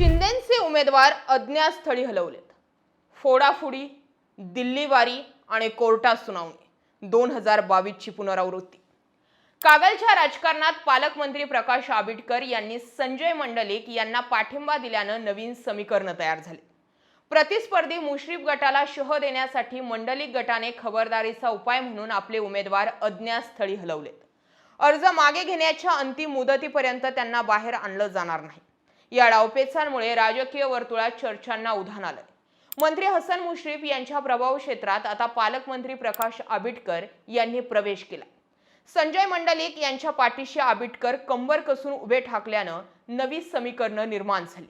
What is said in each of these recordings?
शिंदेचे उमेदवार अज्ञातस्थळी हलवलेत. फोडाफोडी दिल्लीवारी आणि कोर्टात सुनावणी दोन हजार बावीसची पुनरावृत्ती. कागलच्या राजकारणात पालकमंत्री प्रकाश आबिटकर यांनी संजय मंडलिक यांना पाठिंबा दिल्यानं नवीन समीकरण तयार झाले. प्रतिस्पर्धी मुश्रीफ गटाला शह देण्यासाठी मंडलिक गटाने खबरदारीचा उपाय म्हणून आपले उमेदवार अज्ञातस्थळी हलवलेत. अर्ज मागे घेण्याच्या अंतिम मुदतीपर्यंत त्यांना बाहेर आणलं जाणार नाही. या डावपेचांमुळे राजकीय वर्तुळात चर्चांना उधाण आलंय. मंत्री हसन मुश्रीफ यांच्या प्रभाव क्षेत्रात आता पालकमंत्री प्रकाश आबिटकर यांनी प्रवेश केला. संजय मंडलिक यांच्या पाठीशी आबिटकर कंबर कसून उभे ठाकल्यानं नवी समीकरणं निर्माण झाली.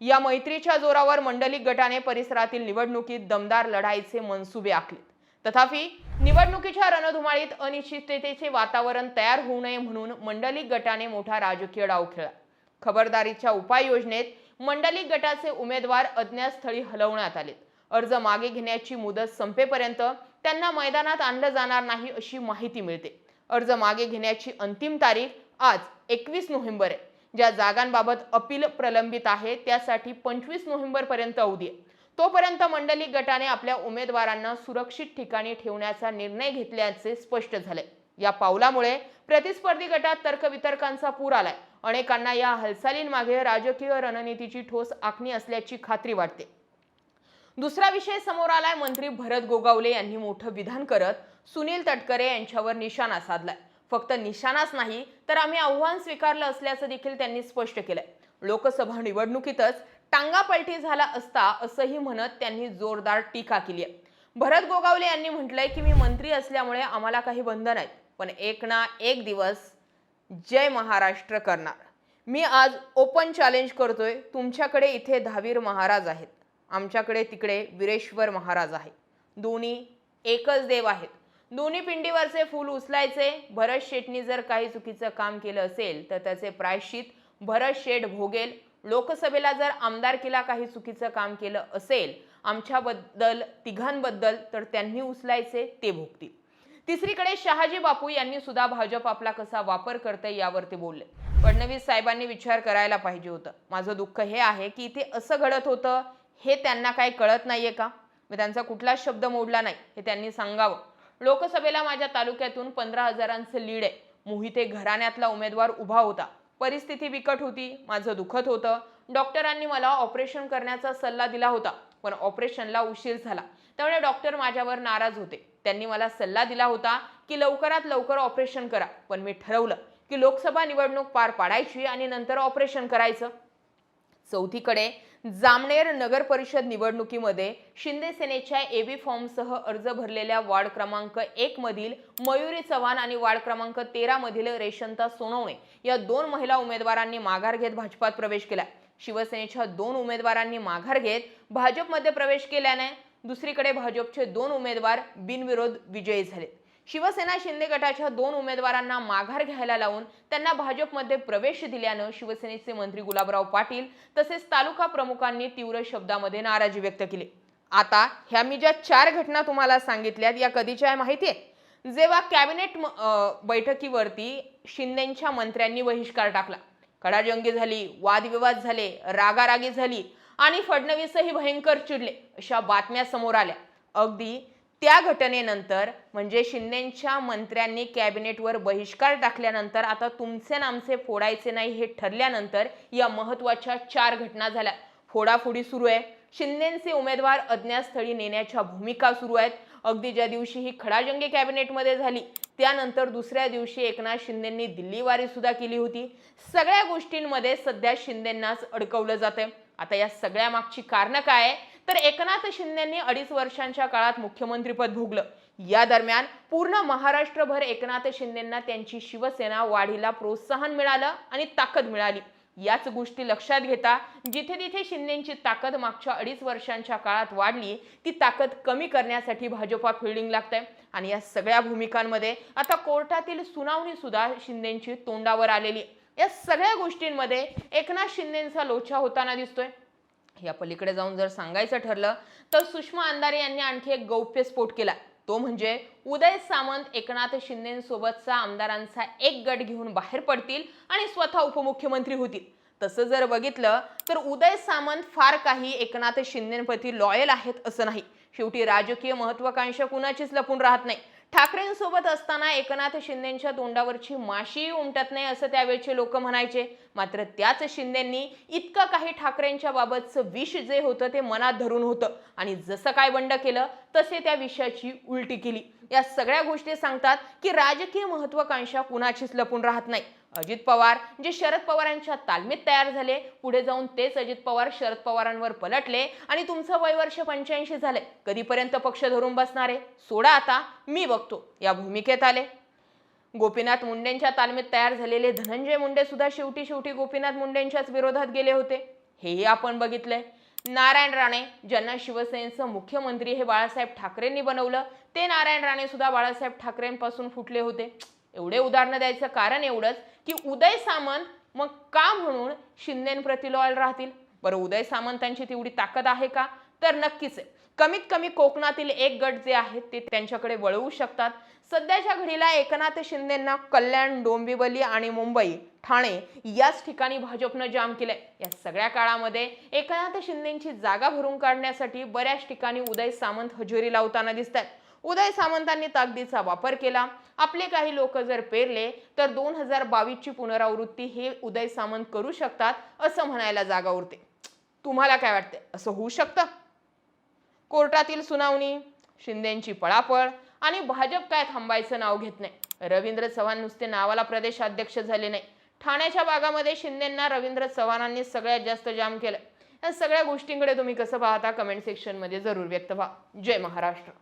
या मैत्रीच्या जोरावर मंडलिक गटाने परिसरातील निवडणुकीत दमदार लढाईचे मनसुबे आखले. तथापि निवडणुकीच्या रणधुमाळीत अनिश्चिततेचे वातावरण तयार होऊ नये म्हणून मंडलिक गटाने मोठा राजकीय डाव खेळला. खबरदारीच्या उपाययोजनेत मंडलिक गटाचे उमेदवार अज्ञात स्थळी हलवण्यात आलेत. अर्ज मागे घेण्याची मुदत संपेपर्यंत त्यांना मैदानात आणलं जाणार नाही अशी माहिती मिळते. अर्ज मागे घेण्याची अंतिम तारीख आज एकवीस नोव्हेंबर आहे. ज्या जागांबाबत अपील प्रलंबित आहे त्यासाठी पंचवीस नोव्हेंबर पर्यंत अवधी आहे. तोपर्यंत मंडली गटाने आपल्या उमेदवारांना सुरक्षित ठिकाणी ठेवण्याचा निर्णय घेतल्याचे स्पष्ट झाले या पावलामुळे प्रतिस्पर्धी गटात तर्कवितर्कांचा पूर आलाय. अनेकांना या हालचालींमागे राजकीय रणनीतीची ठोस आखणी असल्याची खात्री वाटते. दुसरा विषय समोर आलाय. मंत्री भरत गोगावले यांनी मोठं विधान करत सुनील तटकरे यांच्यावर निशाणा साधलाय. फक्त निशाणाच नाही तर आम्ही आव्हान स्वीकारलं असल्याचं देखील त्यांनी स्पष्ट केलंय. लोकसभा निवडणुकीतच टांगापलटी झाला असता असंही म्हणत त्यांनी जोरदार टीका केली आहे. भरत गोगावले यांनी म्हटलंय की मी मंत्री असल्यामुळे आम्हाला काही बंधन आहेत पण एक ना एक दिवस जय महाराष्ट्र करणार. मी आज ओपन चॅलेंज करतोय. तुमच्याकडे इथे दहावीर महाराज आहेत. आमच्याकडे तिकडे विरेश्वर महाराज आहे. दोन्ही एकच देव आहेत. दोन्ही पिंडीवरचे फूल उचलायचे. भरत शेटनी जर काही चुकीचं काम केलं असेल तर त्याचे प्रायश्चित भरत शेठ भोगेल. लोकसभेला जर आमदारकीला काही चुकीचं काम केलं असेल आमच्याबद्दल तिघांबद्दल तर त्यांनी उचलायचे ते भोगतील. तिसरीकडे शहाजी बापू यांनी सुद्धा भाजप आपला कसा वापर करते यावर ते बोलले. फडणवीस साहेबांनी विचार करायला पाहिजे होतं. माझं दुःख हे आहे की इथे असं घडत होतं हे त्यांना काही कळत नाहीये का? मी त्यांचा कुठलाच शब्द मोडला नाही हे त्यांनी सांगावं. लोकसभेला माझ्या तालुक्यातून पंधरा हजारांचं लीड आहे. मोहिते घराण्यातला उमेदवार उभा होता. परिस्थिती बिकट होती माझं दुखत होतं. डॉक्टरांनी मला ऑपरेशन करण्याचा सल्ला दिला होता पण ऑपरेशनला उशीर झाला. त्यामुळे डॉक्टर माझ्यावर नाराज होते. त्यांनी मला सल्ला दिला होता की लवकरात लवकर ऑपरेशन करा. पण मी ठरवलं की लोकसभा निवडणूक पार पाडायची आणि नंतर ऑपरेशन करायचं. चौथीकडे जामनेर नगर परिषद निवडणुकीमध्ये शिंदे सेनेच्या एबी फॉर्मसह अर्ज भरलेल्या वार्ड क्रमांक एक मधील मयुरी चव्हाण आणि वार्ड क्रमांक तेरा मधील रेशंता सोनवणे या दोन महिला उमेदवारांनी माघार घेत भाजपात प्रवेश केला. शिवसेनेच्या दोन उमेदवारांनी माघार घेत भाजपमध्ये प्रवेश केल्याने दुसरीकडे भाजपचे दोन उमेदवार बिनविरोध विजयी झाले शिवसेना शिंदे गटाच्या दोन उमेदवारांना माघार घ्यायला लावून त्यांना भाजपमध्ये प्रवेश दिल्यानं शिवसेनेचे मंत्री गुलाबराव पाटील तसेच तालुका प्रमुखांनी तीव्र शब्दामध्ये नाराजी व्यक्त केली. आता ह्या मी ज्या चार घटना तुम्हाला सांगितल्यात या कधीच्या आहे माहिती आहे? जेव्हा कॅबिनेट बैठकीवरती शिंदेच्या मंत्र्यांनी बहिष्कार टाकला. कडाजंगी झाली वादविवाद झाले रागारागी झाली आणि फडणवीसही भयंकर चिडले. अशा बातम्या समोर आल्या. अगदी त्या घटनेनंतर म्हणजे शिंदेच्या मंत्र्यांनी कॅबिनेटवर बहिष्कार टाकल्यानंतर आता तुमचे नामचे फोडायचे नाही हे ठरल्यानंतर या महत्त्वाच्या चार घटना झाल्या. फोडाफोडी सुरू आहे. शिंदेचे उमेदवार अज्ञातस्थळी नेण्याच्या भूमिका सुरू आहेत. अगदी ज्या दिवशी ही खडाजंगी कॅबिनेटमध्ये झाली त्यानंतर दुसऱ्या दिवशी एकनाथ शिंदेंनी दिल्लीवारी सुद्धा केली होती. सगळ्या गोष्टींमध्ये सध्या शिंदेंनाच अडकवलं जातंय. आता या सगळ्या मागची कारणं काय? तर एकनाथ शिंदेंनी अडीच वर्षांच्या काळात मुख्यमंत्रीपद भोगलं. या दरम्यान पूर्ण महाराष्ट्रभर एकनाथ शिंदेंना त्यांची शिवसेना वाढीला प्रोत्साहन मिळालं आणि ताकद मिळाली. याच गोष्टी लक्षात घेता जिथे तिथे शिंदेची ताकद मागच्या अडीच वर्षांच्या काळात वाढली ती ताकद कमी करण्यासाठी भाजपा फिल्डिंग लागतंय. आणि या सगळ्या भूमिकांमध्ये आता कोर्टातील सुनावणी सुद्धा शिंदेची तोंडावर आलेली आहे. या सगळ्या गोष्टींमध्ये एकनाथ शिंदेंचा लोचा होताना दिसतोय. या पलीकडे जाऊन जर सांगायचं ठरलं तर सुषमा अंधारे यांनी आणखी एक गौप्यस्फोट केला. तो म्हणजे उदय सामंत एकनाथ शिंदेसोबतचा आमदारांचा एक गट घेऊन बाहेर पडतील आणि स्वतः उपमुख्यमंत्री होतील. तसं जर बघितलं तर उदय सामंत फार काही एकनाथ शिंदेप्रती लॉयल आहेत असं नाही. शेवटी राजकीय महत्वाकांक्षा कुणाचीच लपून राहत नाही. ठाकरेंसोबत असताना एकनाथ शिंदेच्या तोंडावरची माशी उमटत नाही असं त्यावेळचे लोक म्हणायचे. मात्र त्याच शिंदेंनी इतकं काही ठाकरेंच्या बाबतचं विष जे होतं ते मनात धरून होतं. आणि जसं काय बंड केलं तसे त्या विषयाची उलटी केली. या सगळ्या गोष्टी सांगतात की राजकीय महत्वाकांक्षा कुणाचीच लपून राहत नाही. अजित पवार जे शरद पवारांच्या तालमीत तयार झाले पुढे जाऊन तेच अजित पवार शरद पवारांवर पलटले आणि तुमचं वय वर्ष पंच्याऐंशी झाले कधीपर्यंत पक्ष धरून बसणारे? सोडा आता मी बघतो. या भूमिकेत आले. गोपीनाथ मुंडेंच्या तालमीत तयार झालेले धनंजय मुंडे सुद्धा शेवटी शेवटी गोपीनाथ मुंडेंच्याच विरोधात गेले होते. हेही आपण बघितलंय. नारायण राणे ज्यांना शिवसेनेचं मुख्यमंत्री हे बाळासाहेब ठाकरेंनी बनवलं ते नारायण राणे सुद्धा बाळासाहेब ठाकरेंपासून फुटले होते. एवढे उदाहरणं द्यायचं कारण एवढंच की उदय सामंत मग का म्हणून शिंदेंप्रती लॉयल राहतील? बरं उदय सामंतांची तेवढी ताकद आहे का? तर नक्कीच आहे. कमीत कमी कोकणातील एक गट जे आहेत ते त्यांच्याकडे वळवू शकतात. सध्याच्या घडीला एकनाथ शिंदेंना कल्याण डोंबिवली आणि मुंबई ठाणे याच ठिकाणी भाजपनं जाम केलंय. या सगळ्या काळामध्ये एकनाथ शिंदेंची जागा भरून काढण्यासाठी बऱ्याच ठिकाणी उदय सामंत हजेरी लावताना दिसत आहेत उदय सामंतांनी ताकदीचा वापर केला. आपले काही लोक जर पेरले तर दोन हजार बावीसची पुनरावृत्ती हे उदय सामंत करू शकतात असं म्हणायला जागा उरते. तुम्हाला काय वाटते असं होऊ शकतं? कोर्टातील सुनावणी शिंदेची पळापळ आणि भाजप काय थांबायचं नाव घेत नाही? रवींद्र चव्हाण नुसते नावाला प्रदेशाध्यक्ष झाले नाही. ठाण्याच्या भागामध्ये शिंदेंना रवींद्र चव्हाणांनी सगळ्यात जास्त जाम केलं. या सगळ्या गोष्टींकडे तुम्ही कसं पाहता? कमेंट सेक्शनमध्ये जरूर व्यक्त व्हा. जय महाराष्ट्र.